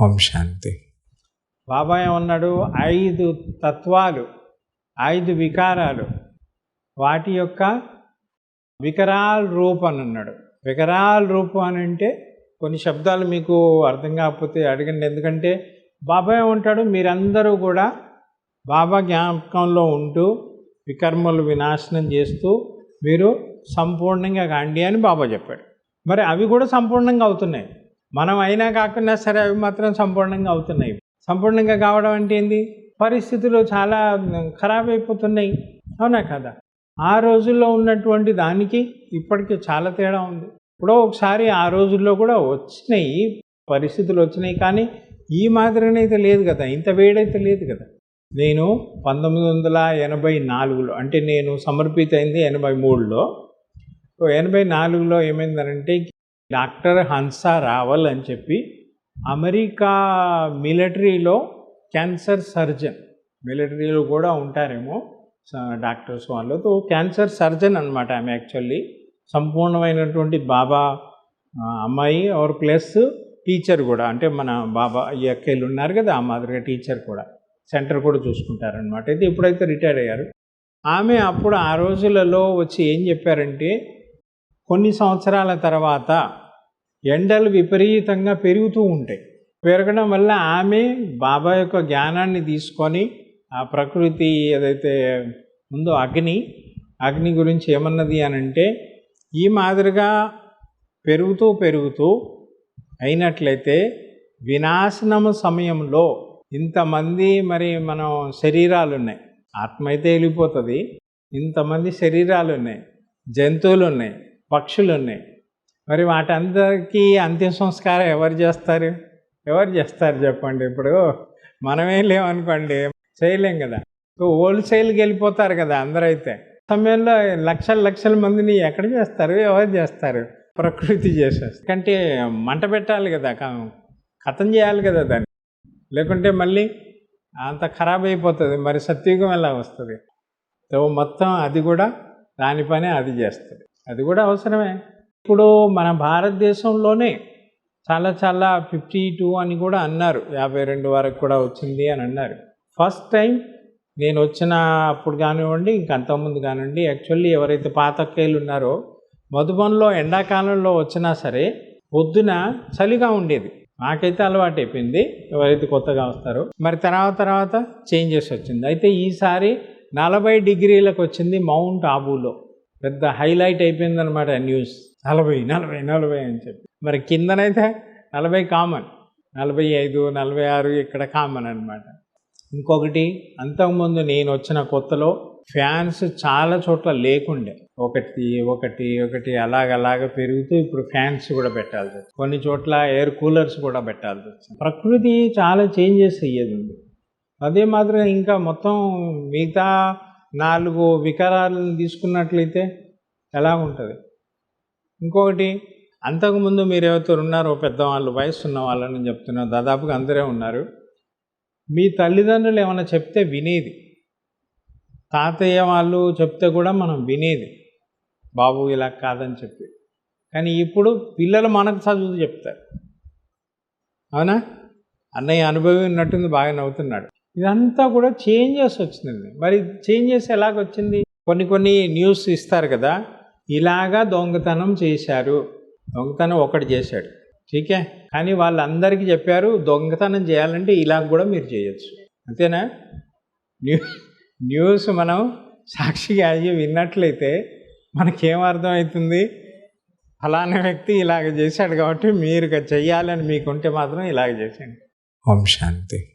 ఓం శాంతి. బాబా ఏమన్నాడు? ఐదు తత్వాలు ఐదు వికారాలు. వాటి యొక్క వికరాల రూపం అని అన్నాడు. వికరాల రూపం అని అంటే కొన్ని శబ్దాలు మీకు అర్థం కాకపోతే అడగండి. ఎందుకంటే బాబా ఉంటాడు మీరందరూ కూడా బాబా జ్ఞాపకంలో ఉంటూ వికర్మలు వినాశనం చేస్తూ మీరు సంపూర్ణంగా కాండి అని బాబా చెప్పాడు. మరి అవి కూడా సంపూర్ణంగా అవుతున్నాయి. మనం అయినా కాకుండా సరే అవి మాత్రం సంపూర్ణంగా అవుతున్నాయి. సంపూర్ణంగా కావడం అంటే ఏంది? పరిస్థితులు చాలా ఖరాబ్ అయిపోతున్నాయి. అవునా కదా? ఆ రోజుల్లో ఉన్నటువంటి దానికి ఇప్పటికీ చాలా తేడా ఉంది. ఇప్పుడు ఒకసారి ఆ రోజుల్లో కూడా వచ్చినాయి పరిస్థితులు వచ్చినాయి కానీ ఈ మాదిరినైతే లేదు కదా. ఇంత వేడైతే లేదు కదా. నేను పంతొమ్మిది వందల ఎనభై నాలుగులో అంటే నేను సమర్పిత అయింది ఎనభై మూడులో. ఎనభై నాలుగులో ఏమైందనంటే డాక్టర్ హన్సా రావల్ అని చెప్పి అమెరికా మిలిటరీలో క్యాన్సర్ సర్జన్ మిలిటరీలో కూడా ఉంటారేమో డాక్టర్స్ వాళ్ళు తో క్యాన్సర్ సర్జన్ అనమాట ఆమె యాక్చువల్లీ. సంపూర్ణమైనటువంటి బాబా అమ్మాయి ఆర్ ప్లస్ టీచర్ కూడా. అంటే మన బాబా ఎక్కలు ఉన్నారు కదా ఆ మాదిరిగా టీచర్ కూడా. సెంటర్ కూడా చూసుకుంటారనమాట అయితే ఇప్పుడైతే రిటైర్ అయ్యారు. ఆమె అప్పుడు ఆ రోజులలో వచ్చి ఏం చెప్పారంటే కొన్ని సంవత్సరాల తర్వాత ఎండలు విపరీతంగా పెరుగుతూ ఉంటాయి. పెరగడం వల్ల ఆమె బాబా యొక్క జ్ఞానాన్ని తీసుకొని ఆ ప్రకృతి ఏదైతే ఉందో అగ్ని అగ్ని గురించి ఏమన్నది అని అంటే ఈ మాదిరిగా పెరుగుతూ పెరుగుతూ అయినట్లయితే వినాశనము సమయంలో ఇంతమంది మరి మనం శరీరాలు ఉన్నాయి ఆత్మ అయితే వెళ్ళిపోతుంది ఇంతమంది శరీరాలు ఉన్నాయి జంతువులు ఉన్నాయి పక్షులు ఉన్నాయి మరి వాటందరికీ అంత్య సంస్కారం ఎవరు చేస్తారు? ఎవరు చేస్తారు చెప్పండి ఇప్పుడు? మనమే లేవనుకోండి చేయలేం కదా. సో హోల్సేల్కి వెళ్ళిపోతారు కదా అందరైతే. సమయంలో లక్షల లక్షల మందిని ఎక్కడ చేస్తారు? ఎవరు చేస్తారు? ప్రకృతి చేసేస్తారు. కంటే మంట పెట్టాలి కదా కథం చేయాలి కదా దాన్ని. లేకుంటే మళ్ళీ అంత ఖరాబ్ అయిపోతుంది మరి సత్యుగం ఎలా వస్తుంది? సో మొత్తం అది కూడా దాని పని అది చేస్తుంది. అది కూడా అవసరమే. ఇప్పుడు మన భారతదేశంలోనే చాలా చాలా ఫిఫ్టీ టూ అని కూడా అన్నారు. యాభై రెండు వరకు కూడా వచ్చింది అని అన్నారు. ఫస్ట్ టైం నేను వచ్చిన అప్పుడు కానివ్వండి ఇంకంతకుముందు కానివ్వండి యాక్చువల్లీ ఎవరైతే పాతకేళ్ళు ఉన్నారో మధుబన్లో ఎండాకాలంలో వచ్చినా సరే పొద్దున చలిగా ఉండేది. నాకైతే అలవాటు అయిపోయింది ఎవరైతే కొత్తగా వస్తారో. మరి తర్వాత తర్వాత చేంజెస్ వచ్చింది. అయితే ఈసారి నలభై డిగ్రీలకు వచ్చింది మౌంట్ ఆబూలో. పెద్ద హైలైట్ అయిపోయిందనమాట న్యూస్. నలభై నలభై నలభై అని చెప్పి. మరి కిందనైతే నలభై కామన్. నలభై ఐదు నలభై ఆరు ఇక్కడ కామన్ అనమాట ఇంకొకటి అంతకుముందు నేను వచ్చిన కొత్తలో ఫ్యాన్స్ చాలా చోట్ల లేకుండే. ఒకటి ఒకటి ఒకటి అలాగలాగ పెరుగుతూ ఇప్పుడు ఫ్యాన్స్ కూడా పెట్టాల్సి వచ్చింది. కొన్ని చోట్ల ఎయిర్ కూలర్స్ కూడా పెట్టాల్సి వచ్చింది. ప్రకృతి చాలా చేంజెస్ అయ్యేది ఉంది. అదే మాత్రం ఇంకా మొత్తం మిగతా నాలుగు వికారాలను తీసుకున్నట్లయితే ఎలా ఉంటుంది? ఇంకొకటి అంతకుముందు మీరు ఎవరితో ఉన్నారో పెద్దవాళ్ళు వయసు ఉన్న వాళ్ళని చెప్తున్నారు దాదాపుగా అందరే ఉన్నారు. మీ తల్లిదండ్రులు ఏమైనా చెప్తే వినేది? తాతయ్య వాళ్ళు చెప్తే కూడా మనం వినేది. బాబు ఇలా కాదని చెప్పి. కానీ ఇప్పుడు పిల్లలు మనకు చదువు చెప్తారు. అవునా? అన్నయ్య అనుభవం ఉన్నట్టుంది బాగా నవ్వుతున్నాడు. ఇదంతా కూడా చేంజెస్ వచ్చిందండి. మరి చేంజెస్ ఎలాగొచ్చింది? కొన్ని కొన్ని న్యూస్ ఇస్తారు కదా ఇలాగా దొంగతనం చేశారు. దొంగతనం ఒకటి చేశాడు. ఠీకే? కానీ వాళ్ళందరికీ చెప్పారు దొంగతనం చేయాలంటే ఇలా కూడా మీరు చేయొచ్చు. అంతేనా? న్యూ న్యూస్ మనం సాక్షిగా అయ్యి విన్నట్లయితే మనకేం అర్థమవుతుంది? ఫలానా వ్యక్తి ఇలాగ చేశాడు కాబట్టి మీరు చెయ్యాలని మీకుంటే మాత్రం ఇలాగ చేసేయండి. ఓం శాంతి.